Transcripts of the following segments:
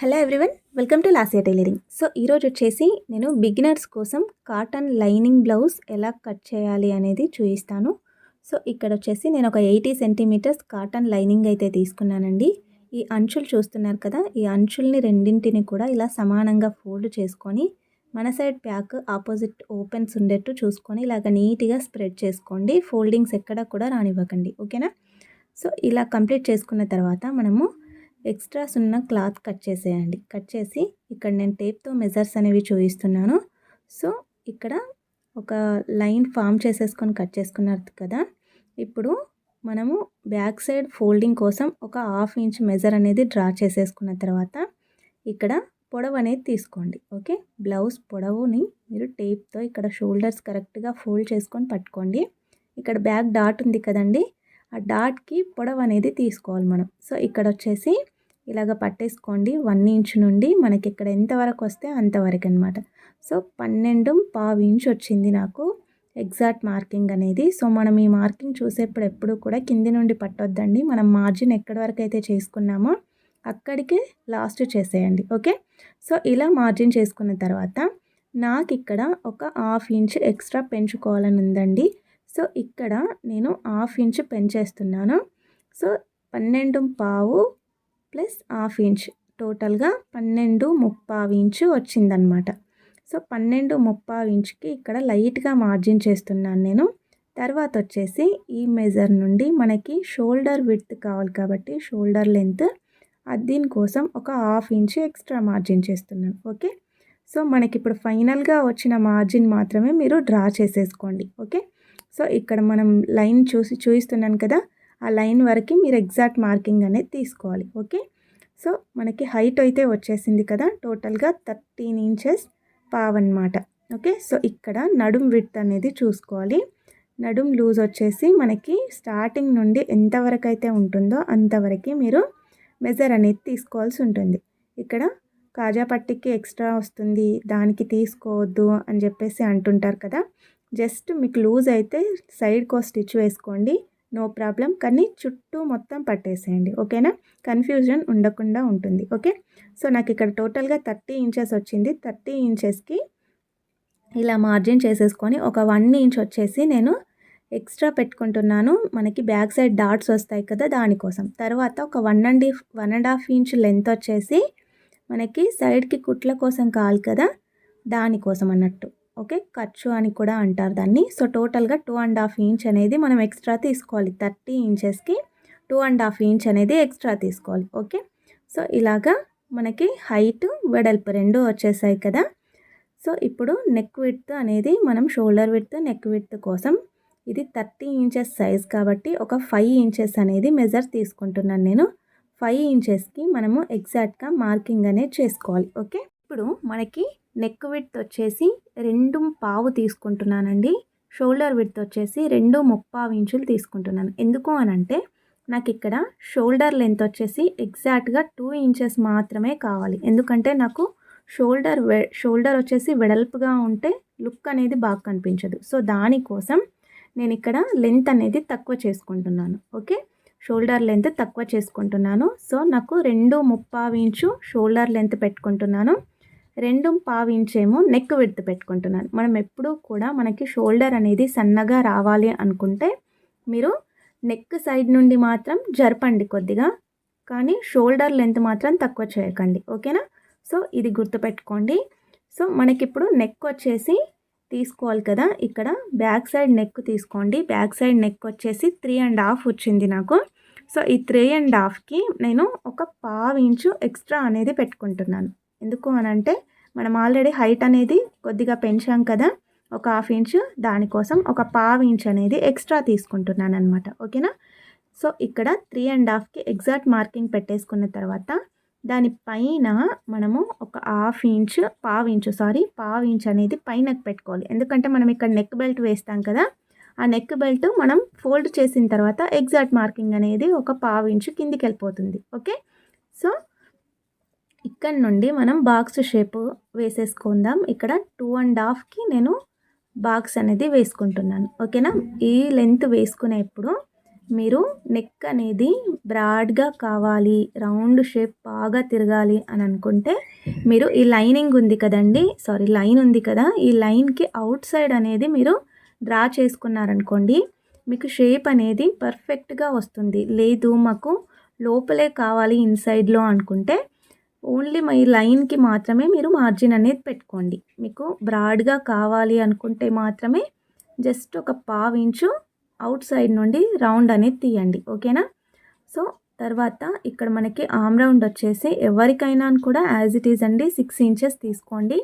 Hello everyone welcome to లాసియా tailoring so ఈరోజు వచ్చేసి నేను బిగినర్స్ కోసం కాటన్ లైనింగ్ బ్లౌజ్ ఎలా కట్ చేయాలి అనేది చూపిస్తాను. సో ఇక్కడ వచ్చేసి నేను ఒక ఎయిటీ సెంటీమీటర్స్ కాటన్ లైనింగ్ అయితే తీసుకున్నానండి. ఈ అంచులు చూస్తున్నారు కదా ఈ అంచుల్ని రెండింటిని కూడా ఇలా సమానంగా ఫోల్డ్ చేసుకొని మన సైడ్ ప్యాక్ ఆపోజిట్ ఓపెన్స్ ఉండేట్టు చూసుకొని ఇలాగ నీట్గా స్ప్రెడ్ చేసుకోండి. ఫోల్డింగ్స్ ఎక్కడ కూడా రానివ్వకండి. ఓకేనా సో ఇలా కంప్లీట్ చేసుకున్న తర్వాత మనము ఎక్స్ట్రాస్ ఉన్న క్లాత్ కట్ చేసేయండి. కట్ చేసి ఇక్కడ నేను టేప్తో మెజర్స్ అనేవి చూపిస్తున్నాను. సో ఇక్కడ ఒక లైన్ ఫామ్ చేసేసుకొని కట్ చేసుకున్నారు కదా. ఇప్పుడు మనము బ్యాక్ సైడ్ ఫోల్డింగ్ కోసం ఒక హాఫ్ ఇంచ్ మెజర్ అనేది డ్రా చేసేసుకున్న తర్వాత ఇక్కడ పొడవు అనేది తీసుకోండి. ఓకే? బ్లౌజ్ పొడవుని మీరు టేప్తో ఇక్కడ షోల్డర్స్ కరెక్ట్గా ఫోల్డ్ చేసుకొని పట్టుకోండి. ఇక్కడ బ్యాక్ డాట్ ఉంది కదండి. ఆ డాట్కి పొడవు అనేది తీసుకోవాలి మనం. సో ఇక్కడ వచ్చేసి ఇలాగ పట్టేసుకోండి. వన్ ఇంచ్ నుండి మనకి ఇక్కడ ఎంతవరకు వస్తే అంతవరకు అనమాట సో పన్నెండు పావు ఇంచ్ వచ్చింది నాకు ఎగ్జాక్ట్ మార్కింగ్ అనేది. సో మనం ఈ మార్కింగ్ చూసేప్పుడు ఎప్పుడు కూడా కింది నుండి పట్టొద్దండి. మనం మార్జిన్ ఎక్కడి వరకు అయితే చేసుకున్నామో అక్కడికే లాస్ట్ చేసేయండి. ఓకే? సో ఇలా మార్జిన్ చేసుకున్న తర్వాత నాకు ఇక్కడ ఒక హాఫ్ ఇంచ్ ఎక్స్ట్రా పెంచుకోవాలని ఉందండి. సో ఇక్కడ నేను హాఫ్ ఇంచ్ పెంచేస్తున్నాను. సో పన్నెండు పావు ప్లస్ హాఫ్ ఇంచ్. టోటల్గా పన్నెండు ముప్పావు ఇంచు వచ్చిందనమాట. సో పన్నెండు ముప్పావు ఇంచుకి ఇక్కడ లైట్గా మార్జిన్ చేస్తున్నాను నేను. తర్వాత వచ్చేసి ఈ మెజర్ నుండి మనకి షోల్డర్ విడ్త్ కావాలి కాబట్టి షోల్డర్ లెంత్ దీనికోసం ఒక హాఫ్ ఇంచ్ ఎక్స్ట్రా మార్జిన్ చేస్తున్నాను. ఓకే? సో మనకి ఇప్పుడు ఫైనల్గా వచ్చిన మార్జిన్ మాత్రమే మీరు డ్రా చేసేసుకోండి. ఓకే? సో ఇక్కడ మనం లైన్ చూసి చూపిస్తున్నాను కదా ఆ లైన్ వరకు మీరు ఎగ్జాక్ట్ మార్కింగ్ అనేది తీసుకోవాలి ఓకే? సో మనకి హైట్ అయితే వచ్చేసింది కదా టోటల్గా థర్టీన్ ఇంచెస్ పావ్ అనమాట ఓకే? సో ఇక్కడ నడుం విడ్త్ అనేది చూసుకోవాలి నడుం లూజ్ వచ్చేసి మనకి స్టార్టింగ్ నుండి ఎంతవరకు అయితే ఉంటుందో అంతవరకు మీరు మెజర్ అనేది తీసుకోవాల్సి ఉంటుంది ఇక్కడ కాజా పట్టికి ఎక్స్ట్రా వస్తుంది దానికి తీసుకోవద్దు అని చెప్పేసి అంటుంటారు కదా జస్ట్ మీకు లూజ్ అయితే సైడ్కో స్టిచ్ వేసుకోండి. No problem. కానీ చుట్టూ మొత్తం పట్టేసేయండి. ఓకేనా? కన్ఫ్యూజన్ ఉండకుండా ఉంటుంది. ఓకే? సో నాకు ఇక్కడ టోటల్గా థర్టీ ఇంచెస్ వచ్చింది. థర్టీ ఇంచెస్కి ఇలా మార్జిన్ చేసేసుకొని ఒక వన్ ఇంచ్ వచ్చేసి నేను ఎక్స్ట్రా పెట్టుకుంటున్నాను. మనకి బ్యాక్ సైడ్ డాట్స్ వస్తాయి కదా దానికోసం. తర్వాత ఒక one and one and half inch length వచ్చేసి మనకి సైడ్కి కుట్ల కోసం కావాలి కదా దానికోసం అన్నట్టు. ఓకే ఖర్చు అని కూడా అంటారు దాన్ని. సో టోటల్గా టూ అండ్ హాఫ్ ఇంచ్ అనేది మనం ఎక్స్ట్రా తీసుకోవాలి. థర్టీ ఇంచెస్కి టూ అండ్ హాఫ్ ఇంచ్ అనేది ఎక్స్ట్రా తీసుకోవాలి. ఓకే సో ఇలాగా మనకి హైట్ వెడల్పు రెండు వచ్చేసాయి కదా. సో ఇప్పుడు నెక్ విడ్త్ అనేది మనం షోల్డర్ విడ్త్ నెక్ విడ్త్ కోసం ఇది థర్టీ ఇంచెస్ సైజ్ కాబట్టి ఒక ఫైవ్ ఇంచెస్ అనేది మెజర్ తీసుకుంటున్నాను నేను. ఫైవ్ ఇంచెస్కి మనము ఎగ్జాక్ట్గా మార్కింగ్ అనేది చేసుకోవాలి. ఓకే ఇప్పుడు మనకి నెక్ విడ్త్ వచ్చేసి రెండు పావు తీసుకుంటున్నానండి. షోల్డర్ విడ్త్ వచ్చేసి రెండు ముప్పావు ఇంచులు తీసుకుంటున్నాను. ఎందుకు అని అంటే నాకు ఇక్కడ షోల్డర్ లెంత్ వచ్చేసి ఎగ్జాక్ట్గా టూ ఇంచెస్ మాత్రమే కావాలి. ఎందుకంటే నాకు షోల్డర్ షోల్డర్ వచ్చేసి వెడల్పుగా ఉంటే లుక్ అనేది బాగా కనిపించదు. సో దానికోసం నేను ఇక్కడ లెంత్ అనేది తక్కువ చేసుకుంటున్నాను. ఓకే? షోల్డర్ లెంత్ తక్కువ చేసుకుంటున్నాను. సో నాకు రెండు ముప్పావు ఇంచు షోల్డర్ లెంత్ పెట్టుకుంటున్నాను. రెండు పావించేమో నెక్ విడ్త్ పెట్టుకుంటున్నాను మనం ఎప్పుడూ కూడా మనకి షోల్డర్ అనేది సన్నగా రావాలి అనుకుంటే మీరు నెక్ సైడ్ నుండి మాత్రం జరపండి కొద్దిగా. కానీ షోల్డర్ లెంత్ మాత్రం తక్కువ చేయకండి. ఓకేనా? సో ఇది గుర్తుపెట్టుకోండి సో మనకిప్పుడు నెక్ వచ్చేసి తీసుకోవాలి కదా. ఇక్కడ బ్యాక్ సైడ్ నెక్ తీసుకోండి. బ్యాక్ సైడ్ నెక్ వచ్చేసి త్రీ అండ్ హాఫ్ వచ్చింది నాకు. సో ఈ త్రీ అండ్ హాఫ్కి నేను ఒక పావు ఇంచు ఎక్స్ట్రా అనేది పెట్టుకుంటున్నాను. ఎందుకు అని అంటే మనం ఆల్రెడీ హైట్ అనేది కొద్దిగా పెంచాం కదా ఒక హాఫ్ ఇంచ్ దానికోసం ఒక పావు ఇంచ్ అనేది ఎక్స్ట్రా తీసుకుంటున్నాను అనమాట ఓకేనా? సో ఇక్కడ త్రీ అండ్ హాఫ్కి ఎగ్జాక్ట్ మార్కింగ్ పెట్టేసుకున్న తర్వాత దానిపైన మనము ఒక హాఫ్ ఇంచ్ పావు ఇంచు సారీ పావు ఇంచ్ అనేది పైన పెట్టుకోవాలి. ఎందుకంటే మనం ఇక్కడ నెక్ బెల్ట్ వేస్తాం కదా ఆ నెక్ బెల్ట్ మనం ఫోల్డ్ చేసిన తర్వాత ఎగ్జాక్ట్ మార్కింగ్ అనేది ఒక పావు ఇంచు కిందికి వెళ్ళిపోతుంది. ఓకే? సో ఇక్కడ నుండి మనం బాక్స్ షేప్ వేసేసుకుందాం. ఇక్కడ టూ అండ్ హాఫ్కి నేను బాక్స్ అనేది వేసుకుంటున్నాను. ఓకేనా ఈ లెంత్ వేసుకునేప్పుడు మీరు నెక్ అనేది బ్రాడ్గా కావాలి రౌండ్ షేప్ బాగా తిరగాలి అని అనుకుంటే మీరు ఈ లైనింగ్ ఉంది కదండి సారీ లైన్ ఉంది కదా ఈ లైన్కి అవుట్ సైడ్ అనేది మీరు డ్రా చేసుకున్నారనుకోండి మీకు షేప్ అనేది పర్ఫెక్ట్గా వస్తుంది. లేదు మాకు లోపలే కావాలి ఇన్సైడ్లో అనుకుంటే ఓన్లీ మీ లైన్కి మాత్రమే మీరు మార్జిన్ అనేది పెట్టుకోండి. మీకు బ్రాడ్గా కావాలి అనుకుంటే మాత్రమే జస్ట్ ఒక పావు ఇంచు అవుట్ సైడ్ నుండి రౌండ్ అనేది తీయండి. ఓకేనా? సో తర్వాత ఇక్కడ మనకి ఆమ్ రౌండ్ వచ్చేసి ఎవరికైనా కూడా యాజ్ ఇట్ ఈజ్ అండి సిక్స్ ఇంచెస్ తీసుకోండి.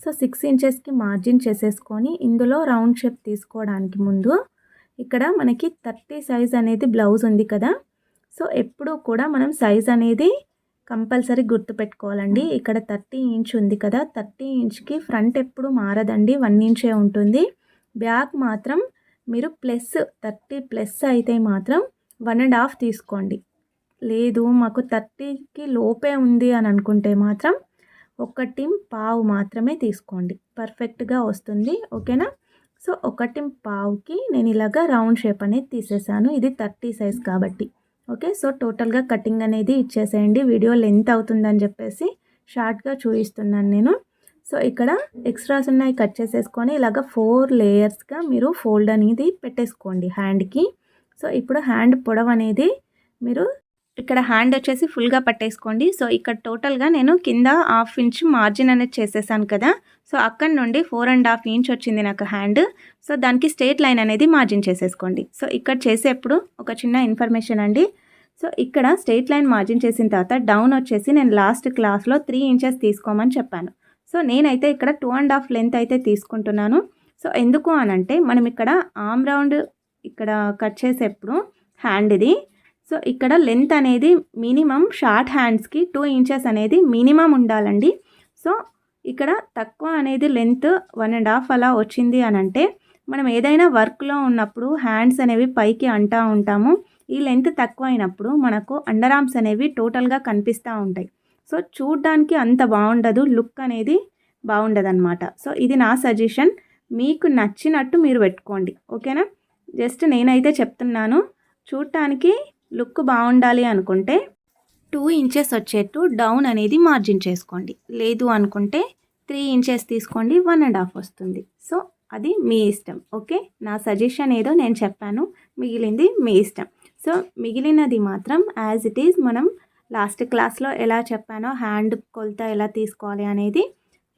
సో సిక్స్ ఇంచెస్కి మార్జిన్ చేసేసుకొని ఇందులో రౌండ్ షేప్ తీసుకోవడానికి ముందు ఇక్కడ మనకి థర్టీ సైజ్ అనేది బ్లౌజ్ ఉంది కదా. సో ఎప్పుడూ కూడా మనం సైజ్ అనేది కంపల్సరీ గుర్తుపెట్టుకోవాలండి. ఇక్కడ థర్టీ ఇంచ్ ఉంది కదా థర్టీ ఇంచ్కి ఫ్రంట్ ఎప్పుడు మారదండి వన్ ఇంచే ఉంటుంది. బ్యాక్ మాత్రం మీరు ప్లస్ థర్టీ ప్లస్ అయితే మాత్రం వన్ అండ్ హాఫ్ తీసుకోండి. లేదు మాకు థర్టీకి లోపే ఉంది అని అనుకుంటే మాత్రం ఒకటి పావు మాత్రమే తీసుకోండి. పర్ఫెక్ట్గా వస్తుంది ఓకేనా? సో ఒకటి పావుకి నేను ఇలాగ రౌండ్ షేప్ అనేది తీసేసాను. ఇది థర్టీ సైజ్ కాబట్టి. ఓకే సో టోటల్గా కటింగ్ అనేది ఇచ్చేసేయండి. వీడియో లెంత్ అవుతుందని చెప్పేసి షార్ట్గా చూపిస్తున్నాను నేను. సో ఇక్కడ ఎక్స్ట్రాస్ ఉన్నాయి కట్ చేసేసుకొని ఇలాగ ఫోర్ లేయర్స్గా మీరు ఫోల్డ్ అనేది పెట్టేసుకోండి హ్యాండ్కి. సో ఇప్పుడు హ్యాండ్ పొడవు అనేది మీరు ఇక్కడ హ్యాండ్ వచ్చేసి ఫుల్గా పట్టేసుకోండి. సో ఇక్కడ టోటల్గా నేను కింద హాఫ్ ఇంచ్ మార్జిన్ అనేది చేసేసాను కదా. సో అక్కడ నుండి ఫోర్ అండ్ హాఫ్ ఇంచ్ వచ్చింది నాకు హ్యాండ్ సో దానికి స్ట్రేట్ లైన్ అనేది మార్జిన్ చేసేసుకోండి. సో ఇక్కడ చేసేప్పుడు ఒక చిన్న ఇన్ఫర్మేషన్ అండి. సో ఇక్కడ స్ట్రేట్ లైన్ మార్జిన్ చేసిన తర్వాత డౌన్ వచ్చేసి నేను లాస్ట్ క్లాస్లో త్రీ ఇంచెస్ తీసుకోమని చెప్పాను. సో నేనైతే ఇక్కడ టూ అండ్ హాఫ్ లెంత్ అయితే తీసుకుంటున్నాను. సో ఎందుకు అనంటే మనం ఇక్కడ ఆమ్ రౌండ్ ఇక్కడ కట్ చేసేప్పుడు హ్యాండ్ ఇది సో ఇక్కడ లెంత్ అనేది మినిమం షార్ట్ హ్యాండ్స్కి టూ ఇంచెస్ అనేది మినిమం ఉండాలండి. సో ఇక్కడ తక్కువ అనేది లెంత్ వన్ అండ్ హాఫ్ అలా వచ్చింది అని అంటే మనం ఏదైనా వర్క్లో ఉన్నప్పుడు హ్యాండ్స్ అనేవి పైకి అంటూ ఉంటాము. ఈ లెంత్ తక్కువ అయినప్పుడు మనకు అండర్ ఆర్మ్స్ అనేవి టోటల్గా కనిపిస్తూ ఉంటాయి. సో చూడ్డానికి అంత బాగుండదు లుక్ అనేది బాగుండదు అనమాట సో ఇది నా సజెషన్ మీకు నచ్చినట్టు మీరు పెట్టుకోండి. ఓకేనా? జస్ట్ నేనైతే చెప్తున్నాను. చూడటానికి లుక్ బాగుండాలి అనుకుంటే టూ ఇంచెస్ వచ్చేట్టు డౌన్ అనేది మార్జిన్ చేసుకోండి. లేదు అనుకుంటే త్రీ ఇంచెస్ తీసుకోండి వన్ అండ్ హాఫ్ వస్తుంది. సో అది మీ ఇష్టం. ఓకే? నా సజెషన్ ఏదో నేను చెప్పాను. మిగిలింది మీ ఇష్టం. సో మిగిలినది మాత్రం యాజ్ ఇట్ ఈజ్ మనం లాస్ట్ క్లాస్లో ఎలా చెప్పానో హ్యాండ్ కొలత ఎలా తీసుకోవాలి అనేది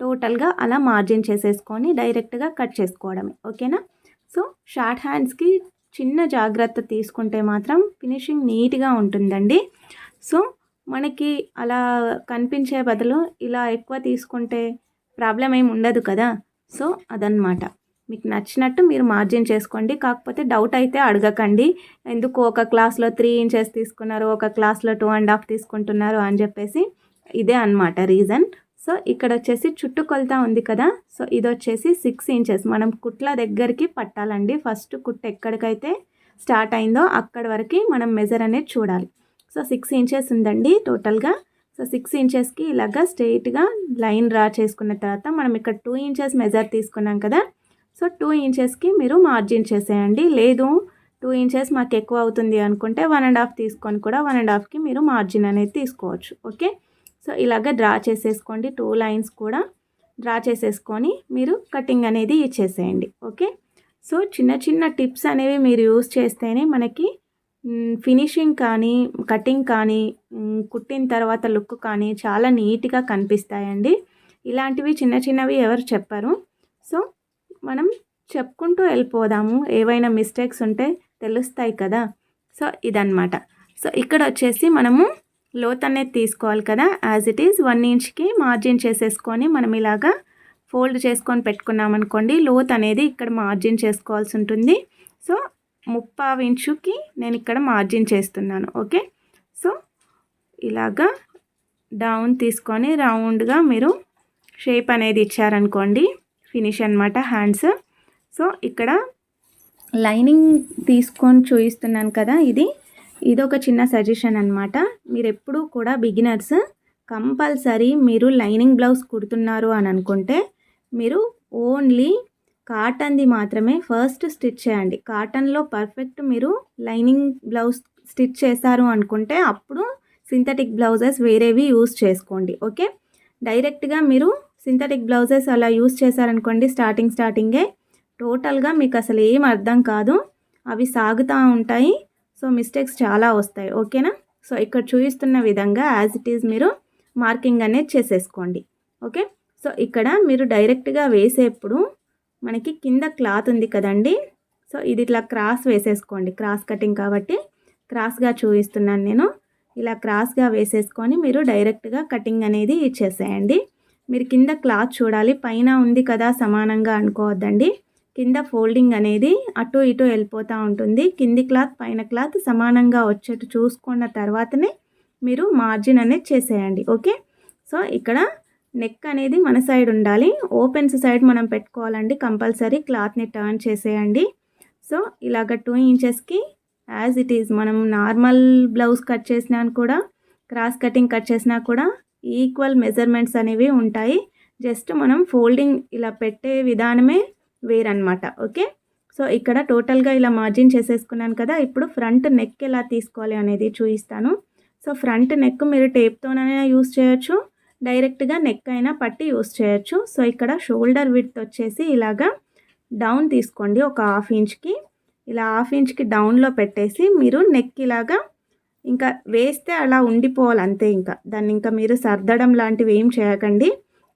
టోటల్గా అలా మార్జిన్ చేసేసుకొని డైరెక్ట్గా కట్ చేసుకోవడమే. ఓకేనా? సో షార్ట్ హ్యాండ్స్కి చిన్న జాగ్రత్త తీసుకుంటే మాత్రం ఫినిషింగ్ నీట్గా ఉంటుందండి. సో మనకి అలా కనిపించే బదులు ఇలా ఎక్కువ తీసుకుంటే ప్రాబ్లం ఏమి ఉండదు కదా? సో అదనమాట మీకు నచ్చినట్టు మీరు మార్జిన్ చేసుకోండి. కాకపోతే డౌట్ అయితే అడగకండి. ఎందుకు ఒక క్లాస్లో త్రీ ఇంచెస్ తీసుకున్నారు ఒక క్లాస్లో టూ అండ్ హాఫ్ తీసుకుంటున్నారు అని చెప్పేసి ఇదే అనమాట రీజన్. సో ఇక్కడ వచ్చేసి చుట్టుకొలత ఉంది కదా. సో ఇది వచ్చేసి సిక్స్ ఇంచెస్ మనం కుట్ల దగ్గరికి పట్టాలండి. ఫస్ట్ కుట్ట ఎక్కడికైతే స్టార్ట్ అయిందో అక్కడి వరకు మనం మెజర్ అనేది చూడాలి. సో సిక్స్ ఇంచెస్ ఉందండి టోటల్గా సో సిక్స్ ఇంచెస్కి ఇలాగా స్ట్రెయిట్గా లైన్ డ్రా చేసుకున్న తర్వాత మనం ఇక్కడ టూ ఇంచెస్ మెజర్ తీసుకున్నాం కదా. సో టూ ఇంచెస్కి మీరు మార్జిన్ చేసేయండి. లేదు టూ ఇంచెస్ మాకు ఎక్కువ అవుతుంది అనుకుంటే వన్ అండ్ హాఫ్ తీసుకొని కూడా వన్ అండ్ హాఫ్కి మీరు మార్జిన్ అనేది తీసుకోవచ్చు. ఓకే సో ఇలాగ డ్రా చేసేసుకోండి. టూ లైన్స్ కూడా డ్రా చేసేసుకొని మీరు కటింగ్ అనేది ఇచ్చేసేయండి. ఓకే? సో చిన్న చిన్న టిప్స్ అనేవి మీరు యూస్ చేస్తేనే మనకి ఫినిషింగ్ కానీ కటింగ్ కానీ కుట్టిన తర్వాత లుక్ కానీ చాలా నీట్గా కనిపిస్తాయండి. ఇలాంటివి చిన్న చిన్నవి ఎవరు చెప్పరు. సో మనం చెప్పుకుంటూ వెళ్ళిపోదాము. ఏవైనా మిస్టేక్స్ ఉంటే తెలుస్తాయి కదా. సో ఇదనమాట సో ఇక్కడ వచ్చేసి మనము లోత్ అనేది తీసుకోవాలి కదా. యాజ్ ఇట్ ఈజ్ వన్ ఇంచ్కి మార్జిన్ చేసేసుకొని మనం ఇలాగా ఫోల్డ్ చేసుకొని పెట్టుకున్నాం అనుకోండి లోత్ అనేది ఇక్కడ మార్జిన్ చేసుకోవాల్సి ఉంటుంది. సో ముప్పావు ఇంచుకి నేను ఇక్కడ మార్జిన్ చేస్తున్నాను ఓకే సో ఇలాగా డౌన్ తీసుకొని రౌండ్గా మీరు షేప్ అనేది ఇచ్చారనుకోండి ఫినిష్ అనమాట హ్యాండ్స్ సో ఇక్కడ లైనింగ్ తీసుకొని చూపిస్తున్నాను కదా ఇది. ఇది ఒక చిన్న సజెషన్ అనమాట మీరు ఎప్పుడూ కూడా బిగినర్స్ కంపల్సరీ మీరు లైనింగ్ బ్లౌజ్ కుడుతున్నారు అని అనుకుంటే మీరు ఓన్లీ కాటన్ది మాత్రమే ఫస్ట్ స్టిచ్ చేయండి. కాటన్లో పర్ఫెక్ట్ మీరు లైనింగ్ బ్లౌజ్ స్టిచ్ చేశారు అనుకుంటే అప్పుడు సింథటిక్ బ్లౌజెస్ వేరేవి యూస్ చేసుకోండి. ఓకే? డైరెక్ట్గా మీరు సింథటిక్ బ్లౌజెస్ అలా యూస్ చేశారనుకోండి స్టార్టింగ్ స్టార్టింగే టోటల్గా మీకు అసలు ఏం అర్థం కాదు. అవి సాగుతూ ఉంటాయి. సో మిస్టేక్స్ చాలా వస్తాయి ఓకేనా? సో ఇక్కడ చూపిస్తున్న విధంగా యాజ్ ఇట్ ఈజ్ మీరు మార్కింగ్ అనేది చేసేసుకోండి ఓకే? సో ఇక్కడ మీరు డైరెక్ట్గా వేసేప్పుడు మనకి కింద క్లాత్ ఉంది కదండి? సో ఇది ఇట్లా క్రాస్ వేసేసుకోండి క్రాస్ కటింగ్ కాబట్టి క్రాస్గా చూపిస్తున్నాను నేను. ఇలా క్రాస్గా వేసేసుకొని మీరు డైరెక్ట్గా కటింగ్ అనేది ఇచ్చేసేయండి మీరు కింద క్లాత్ చూడాలి పైన ఉంది కదా సమానంగా అనుకోవద్దండి. కింద ఫోల్డింగ్ అనేది అటు ఇటు వెళ్ళిపోతూ ఉంటుంది. కింది క్లాత్ పైన క్లాత్ సమానంగా వచ్చేట్టు చూసుకున్న తర్వాతనే మీరు మార్జిన్ అనేది చేసేయండి. ఓకే? సో ఇక్కడ నెక్ అనేది మన సైడ్ ఉండాలి. ఓపెన్స్ సైడ్ మనం పెట్టుకోవాలండి. కంపల్సరీ క్లాత్ని టర్న్ చేసేయండి. సో ఇలాగ టూ ఇంచెస్కి యాజ్ ఇట్ ఈజ్ మనం నార్మల్ బ్లౌజ్ కట్ చేసినా కూడా క్రాస్ కటింగ్ కట్ చేసినా కూడా ఈక్వల్ మెజర్మెంట్స్ అనేవి ఉంటాయి. జస్ట్ మనం ఫోల్డింగ్ ఇలా పెట్టే విధానమే వేరనమాట ఓకే? సో ఇక్కడ టోటల్గా ఇలా మార్జిన్ చేసేసుకున్నాను కదా ఇప్పుడు ఫ్రంట్ నెక్ ఎలా తీసుకోవాలి అనేది చూపిస్తాను సో ఫ్రంట్ నెక్ మీరు టేప్తోనైనా యూస్ చేయొచ్చు డైరెక్ట్గా నెక్ అయినా పట్టి యూస్ చేయొచ్చు. సో ఇక్కడ షోల్డర్ విడ్త్ వచ్చేసి ఇలాగా డౌన్ తీసుకోండి ఒక హాఫ్ ఇంచ్కి. ఇలా హాఫ్ ఇంచ్కి డౌన్లో పెట్టేసి మీరు నెక్ ఇలాగా ఇంకా వేస్తే అలా ఉండిపోవాలి అంతే ఇంకా. దాన్ని ఇంకా మీరు సర్దడం లాంటివి ఏం చేయకండి.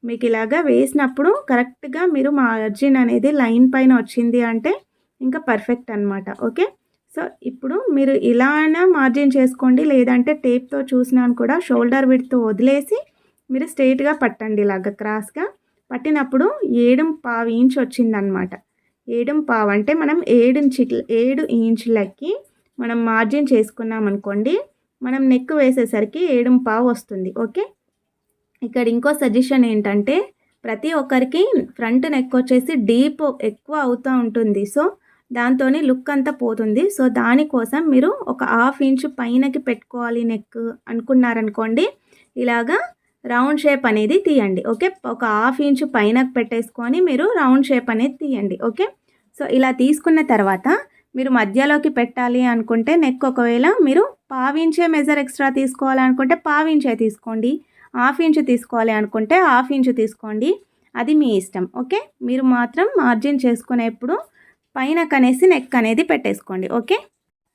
మీకు ఇలాగా వేసినప్పుడు కరెక్ట్గా మీరు మార్జిన్ అనేది లైన్ పైన వచ్చింది అంటే ఇంకా పర్ఫెక్ట్ అనమాట ఓకే? సో ఇప్పుడు మీరు ఇలా అయినా మార్జిన్ చేసుకోండి లేదంటే టేప్తో చూసినాను కూడా షోల్డర్ విడ్తో వదిలేసి మీరు స్ట్రైట్గా పట్టండి ఇలాగ క్రాస్గా. పట్టినప్పుడు ఏడు పావు ఇంచ్ వచ్చిందనమాట ఏడు పావు అంటే మనం ఏడు ఏడు ఇంచులకి మనం మార్జిన్ చేసుకున్నాం అనుకోండి మనం నెక్ వేసేసరికి ఏడు పావు వస్తుంది ఓకే? ఇక్కడ ఇంకో సజెషన్ ఏంటంటే ప్రతి ఒక్కరికి ఫ్రంట్ నెక్ వచ్చేసి డీప్ ఎక్కువ అవుతూ ఉంటుంది. సో దాంతో లుక్ అంతా పోతుంది. సో దానికోసం మీరు ఒక హాఫ్ ఇంచు పైనకి పెట్టుకోవాలి నెక్ అనుకున్నారనుకోండి ఇలాగా రౌండ్ షేప్ అనేది తీయండి. ఓకే? ఒక హాఫ్ ఇంచు పైన పెట్టేసుకొని మీరు రౌండ్ షేప్ అనేది తీయండి. ఓకే? సో ఇలా తీసుకున్న తర్వాత మీరు మధ్యలోకి పెట్టాలి అనుకుంటే నెక్ ఒకవేళ మీరు పావించే మెజర్ ఎక్స్ట్రా తీసుకోవాలనుకుంటే పావించే తీసుకోండి. హాఫ్ ఇంచు తీసుకోవాలి అనుకుంటే హాఫ్ ఇంచు తీసుకోండి. అది మీ ఇష్టం. ఓకే? మీరు మాత్రం మార్జిన్ చేసుకునేప్పుడు పైన కనేసి నెక్ అనేది పెట్టేసుకోండి. ఓకే?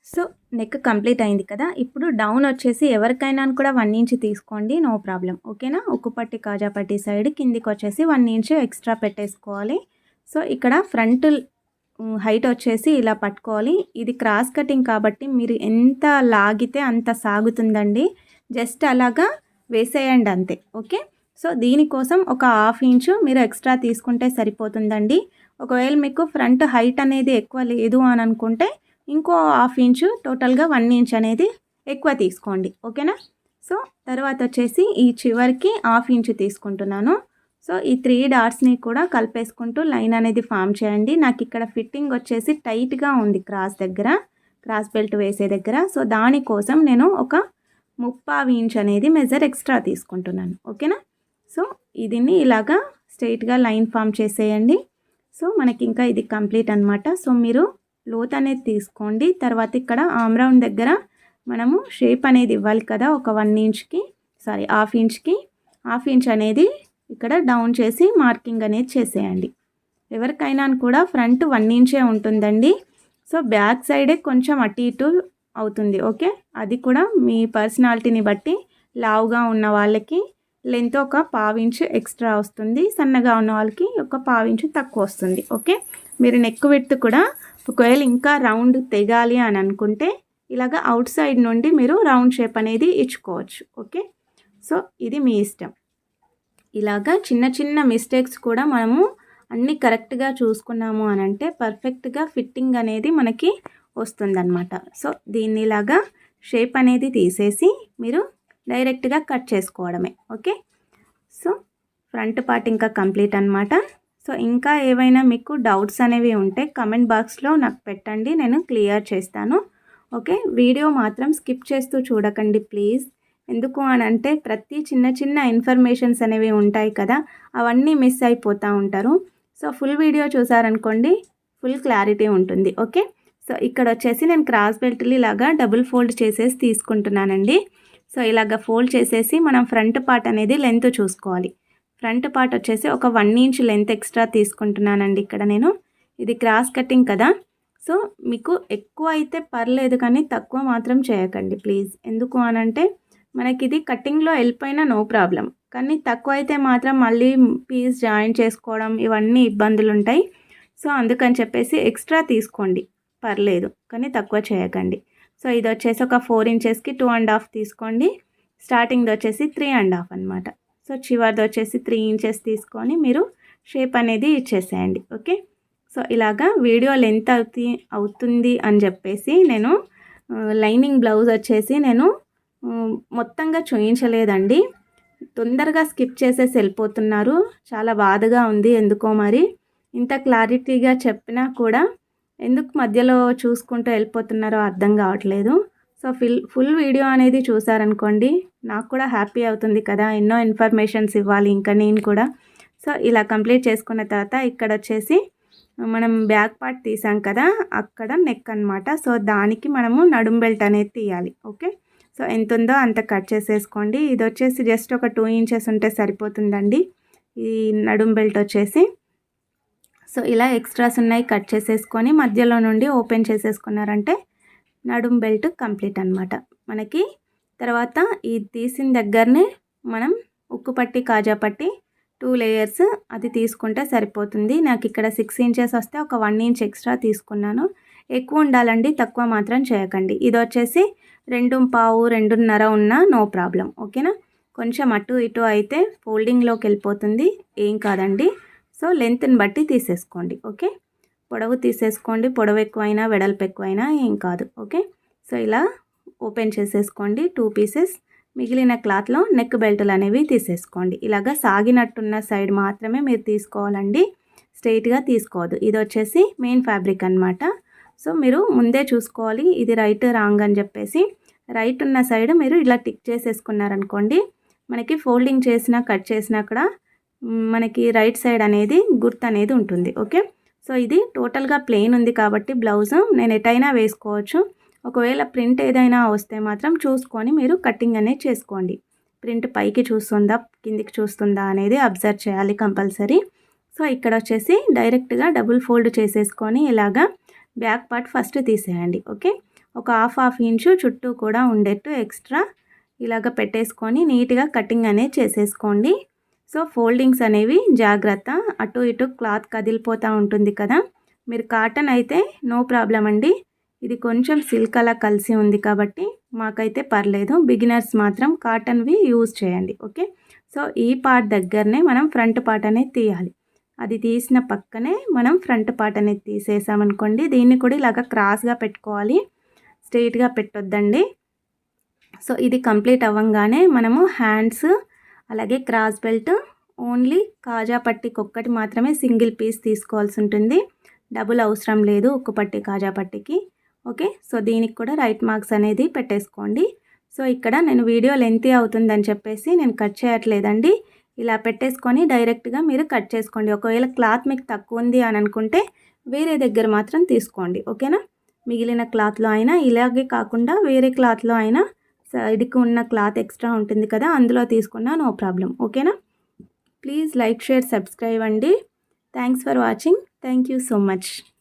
సో నెక్ కంప్లీట్ అయింది కదా? ఇప్పుడు డౌన్ వచ్చేసి ఎవరికైనా కూడా వన్ ఇంచ్ తీసుకోండి. No problem. ఓకేనా? ఉక్కుపట్టి కాజాపట్టి సైడ్ కిందికి వచ్చేసి వన్ ఇంచ్ ఎక్స్ట్రా పెట్టేసుకోవాలి. సో ఇక్కడ ఫ్రంట్ హైట్ వచ్చేసి ఇలా పట్టుకోవాలి. ఇది క్రాస్ కటింగ్ కాబట్టి మీరు ఎంత లాగితే అంత సాగుతుందండి. జస్ట్ అలాగా వేసేయండి అంతే ఓకే? సో దీనికోసం ఒక హాఫ్ ఇంచు మీరు ఎక్స్ట్రా తీసుకుంటే సరిపోతుందండి. ఒకవేళ మీకు ఫ్రంట్ హైట్ అనేది ఎక్కువ లేదు అని అనుకుంటే ఇంకో హాఫ్ ఇంచు టోటల్గా వన్ ఇంచ్ అనేది ఎక్కువ తీసుకోండి ఓకేనా? సో తర్వాత వచ్చేసి ఈ చివరికి హాఫ్ ఇంచు తీసుకుంటున్నాను. సో ఈ త్రీ డాట్స్ని కూడా కలిపేసుకుంటూ లైన్ అనేది ఫామ్ చేయండి. నాకు ఇక్కడ ఫిట్టింగ్ వచ్చేసి టైట్గా ఉంది క్రాస్ దగ్గర క్రాస్ బెల్ట్ వేసే దగ్గర. సో దానికోసం నేను ఒక ముప్పావి ఇంచ్ అనేది మెజర్ ఎక్స్ట్రా తీసుకుంటున్నాను. ఓకేనా సో ఇదిని ఇలాగా స్ట్రైట్గా లైన్ ఫామ్ చేసేయండి. సో మనకి ఇంకా ఇది కంప్లీట్ అనమాట సో మీరు లోత్ అనేది తీసుకోండి. తర్వాత ఇక్కడ ఆమ్రౌండ్ దగ్గర మనము షేప్ అనేది ఇవ్వాలి కదా ఒక వన్ ఇంచ్కి సారీ హాఫ్ ఇంచ్కి హాఫ్ ఇంచ్ అనేది ఇక్కడ డౌన్ చేసి మార్కింగ్ అనేది చేసేయండి. ఎవరికైనా కూడా ఫ్రంట్ వన్ ఇంచే ఉంటుందండి. సో బ్యాక్ సైడే కొంచెం అటు ఇటు అవుతుంది ఓకే? అది కూడా మీ పర్సనాలిటీని బట్టి లావుగా ఉన్న వాళ్ళకి లెంత్ ఒక పావించు ఎక్స్ట్రా వస్తుంది సన్నగా ఉన్న వాళ్ళకి ఒక పావించు తక్కువ వస్తుంది ఓకే? మీరు నెక్ విడ్త్ కూడా ఒకవేళ ఇంకా రౌండ్ తెగాలి అని అనుకుంటే ఇలాగ అవుట్ సైడ్ నుండి మీరు రౌండ్ షేప్ అనేది ఇచ్చుకోవచ్చు ఓకే? సో ఇది మీ ఇష్టం. ఇలాగా చిన్న చిన్న మిస్టేక్స్ కూడా మనము అన్నీ కరెక్ట్గా చూసుకున్నాము అని అంటే పర్ఫెక్ట్గా ఫిట్టింగ్ అనేది మనకి వస్తుందన్నమాట. సో దీన్ని ఇలాగా షేప్ అనేది తీసేసి మీరు డైరెక్ట్గా కట్ చేసుకోవడమే. ఓకే? సో ఫ్రంట్ పార్ట్ ఇంకా కంప్లీట్ అనమాట సో ఇంకా ఏవైనా మీకు డౌట్స్ అనేవి ఉంటే కమెంట్ బాక్స్లో నాకు పెట్టండి నేను క్లియర్ చేస్తాను. ఓకే? వీడియో మాత్రం స్కిప్ చేస్తూ చూడకండి ప్లీజ్. ఎందుకు అని అంటే ప్రతి చిన్న చిన్న ఇన్ఫర్మేషన్స్ అనేవి ఉంటాయి కదా అవన్నీ మిస్ అయిపోతూ ఉంటారు. సో ఫుల్ వీడియో చూసారనుకోండి ఫుల్ క్లారిటీ ఉంటుంది. ఓకే? సో ఇక్కడ వచ్చేసి నేను క్రాస్ బెల్ట్లు ఇలాగా డబుల్ ఫోల్డ్ చేసేసి తీసుకుంటున్నానండి. సో ఇలాగ ఫోల్డ్ చేసేసి మనం ఫ్రంట్ పార్ట్ అనేది లెంత్ చూసుకోవాలి. ఫ్రంట్ పార్ట్ వచ్చేసి ఒక వన్ ఇంచ్ లెంత్ ఎక్స్ట్రా తీసుకుంటున్నానండి ఇక్కడ నేను. ఇది క్రాస్ కటింగ్ కదా. సో మీకు ఎక్కువ అయితే పర్లేదు కానీ తక్కువ మాత్రం చేయకండి ప్లీజ్. ఎందుకు అనంటే మనకి ఇది కటింగ్లో వెళ్ళిపోయినా నో ప్రాబ్లం. కానీ తక్కువ అయితే మాత్రం మళ్ళీ పీస్ జాయిన్ చేసుకోవడం ఇవన్నీ ఇబ్బందులు ఉంటాయి సో అందుకని చెప్పేసి ఎక్స్ట్రా తీసుకోండి. పర్లేదు కానీ తక్కువ చేయకండి. సో ఇది వచ్చేసి ఒక ఫోర్ ఇంచెస్కి టూ అండ్ హాఫ్ తీసుకోండి. స్టార్టింగ్ది వచ్చేసి త్రీ అండ్ హాఫ్ అనమాట సో చివరిది వచ్చేసి త్రీ ఇంచెస్ తీసుకొని మీరు షేప్ అనేది ఇచ్చేసేయండి ఓకే? సో ఇలాగా వీడియో లెంత్ అవుతీ అవుతుంది అని చెప్పేసి నేను లైనింగ్ బ్లౌజ్ వచ్చేసి నేను మొత్తంగా చూయించలేదండి. తొందరగా స్కిప్ చేసేసి వెళ్ళిపోతున్నారు. చాలా బాధగా ఉంది ఎందుకో మరి. ఇంత క్లారిటీగా చెప్పినా కూడా ఎందుకు మధ్యలో చూసుకుంటూ వెళ్ళిపోతున్నారో అర్థం కావట్లేదు. సో ఫిల్ ఫుల్ వీడియో అనేది చూసారనుకోండి నాకు కూడా హ్యాపీ అవుతుంది కదా ఎన్నో ఇన్ఫర్మేషన్స్ ఇవ్వాలి ఇంకా నేను కూడా. సో ఇలా కంప్లీట్ చేసుకున్న తర్వాత ఇక్కడ వచ్చేసి మనం బ్యాక్ పార్ట్ తీసాం కదా అక్కడ నెక్ అనమాట సో దానికి మనము నడుం బెల్ట్ అనేది తీయాలి ఓకే? సో ఎంత ఉందో అంత కట్ చేసేసుకోండి. ఇది వచ్చేసి జస్ట్ ఒక టూ ఇంచెస్ ఉంటే సరిపోతుందండి. ఈ నడుం బెల్ట్ వచ్చేసి సో ఇలా ఎక్స్ట్రాస్ ఉన్నాయి కట్ చేసేసుకొని మధ్యలో నుండి ఓపెన్ చేసేసుకున్నారంటే నడుం బెల్ట్ కంప్లీట్ అనమాట మనకి తర్వాత ఈ తీసిన దగ్గరనే మనం ఉక్కు పట్టి కాజా పట్టి టూ లేయర్స్ అది తీసుకుంటే సరిపోతుంది. నాకు ఇక్కడ సిక్స్ ఇంచెస్ వస్తే ఒక వన్ ఇంచ్ ఎక్స్ట్రా తీసుకున్నాను. ఎక్కువ ఉండాలండి తక్కువ మాత్రం చేయకండి. ఇది వచ్చేసి రెండు పావు రెండున్నర ఉన్న నో ప్రాబ్లం ఓకేనా? కొంచెం అటు ఇటు అయితే ఫోల్డింగ్లోకి వెళ్ళిపోతుంది. ఏం కాదండి. సో లెంత్ని బట్టి తీసేసుకోండి ఓకే? పొడవు తీసేసుకోండి పొడవు ఎక్కువైనా వెడల్పు ఎక్కువైనా ఏం కాదు ఓకే? సో ఇలా ఓపెన్ చేసేసుకోండి టూ పీసెస్. మిగిలిన క్లాత్లో నెక్ బెల్టులు అనేవి తీసేసుకోండి. ఇలాగ సాగినట్టున్న సైడ్ మాత్రమే మీరు తీసుకోవాలండి. స్ట్రైట్గా తీసుకోవద్దు. ఇది వచ్చేసి మెయిన్ ఫ్యాబ్రిక్ అనమాట సో మీరు ముందే చూసుకోవాలి. ఇది రైట్ రాంగ్ అని చెప్పేసి. రైట్ ఉన్న సైడ్ మీరు ఇలా టిక్ చేసేసుకున్నారనుకోండి మనకి ఫోల్డింగ్ చేసినా కట్ చేసినా కూడా మనకి రైట్ సైడ్ అనేది గుర్తు అనేది ఉంటుంది ఓకే? సో ఇది టోటల్గా ప్లెయిన్ ఉంది కాబట్టి బ్లౌజ్ నేను ఎటైనా వేసుకోవచ్చు. ఒకవేళ ప్రింట్ ఏదైనా వస్తే మాత్రం చూసుకొని మీరు కటింగ్ అనేది చేసుకోండి. ప్రింట్ పైకి చూస్తుందా కిందికి చూస్తుందా అనేది అబ్జర్వ్ చేయాలి కంపల్సరీ. సో ఇక్కడ వచ్చేసి డైరెక్ట్గా డబుల్ ఫోల్డ్ చేసేసుకొని ఇలాగా బ్యాక్ పార్ట్ ఫస్ట్ తీసేయండి ఓకే? ఒక హాఫ్ హాఫ్ ఇంచు చుట్టూ కూడా ఉండేట్టు ఎక్స్ట్రా ఇలాగ పెట్టేసుకొని నీట్గా కటింగ్ అనేది చేసేసుకోండి. సో ఫోల్డింగ్స్ అనేవి జాగ్రత్త. అటు ఇటు క్లాత్ కదిలిపోతూ ఉంటుంది కదా. మీరు కాటన్ అయితే నో ప్రాబ్లం అండి. ఇది కొంచెం సిల్క్ అలా కలిసి ఉంది కాబట్టి మాకైతే పర్లేదు. బిగినర్స్ మాత్రం కాటన్వి యూజ్ చేయండి. ఓకే? సో ఈ పార్ట్ దగ్గరనే మనం ఫ్రంట్ పార్ట్ అనేది తీయాలి. అది తీసిన పక్కనే మనం ఫ్రంట్ పార్ట్ అనేది తీసేసామనుకోండి దీన్ని కూడా ఇలాగ క్రాస్గా పెట్టుకోవాలి. స్ట్రెయిట్గా పెట్టొద్దండి. సో ఇది కంప్లీట్ అవ్వంగానే మనము హ్యాండ్స్ అలాగే క్రాస్ బెల్ట్ ఓన్లీ కాజా పట్టికి ఒక్కటి మాత్రమే సింగిల్ పీస్ తీసుకోవాల్సి ఉంటుంది. డబుల్ అవసరం లేదు ఉక్కు పట్టి కాజా పట్టికి. ఓకే? సో దీనికి కూడా రైట్ మార్క్స్ అనేది పెట్టేసుకోండి. సో ఇక్కడ నేను వీడియో లెంతీ అవుతుందని చెప్పేసి నేను కట్ చేయట్లేదండి. ఇలా పెట్టేసుకొని డైరెక్ట్గా మీరు కట్ చేసుకోండి. ఒకవేళ క్లాత్ మీకు తక్కువ ఉంది అని అనుకుంటే వేరే దగ్గర మాత్రం తీసుకోండి. ఓకేనా? మిగిలిన క్లాత్లో అయినా ఇలాగే కాకుండా వేరే క్లాత్లో అయినా సైడ్కి ఉన్న క్లాత్ ఎక్స్ట్రా ఉంటుంది కదా అందులో తీసుకున్నా నో ప్రాబ్లం. ఓకేనా? ప్లీజ్ లైక్ షేర్ సబ్స్క్రైబ్ అండి. Thanks for watching. Thank you so much.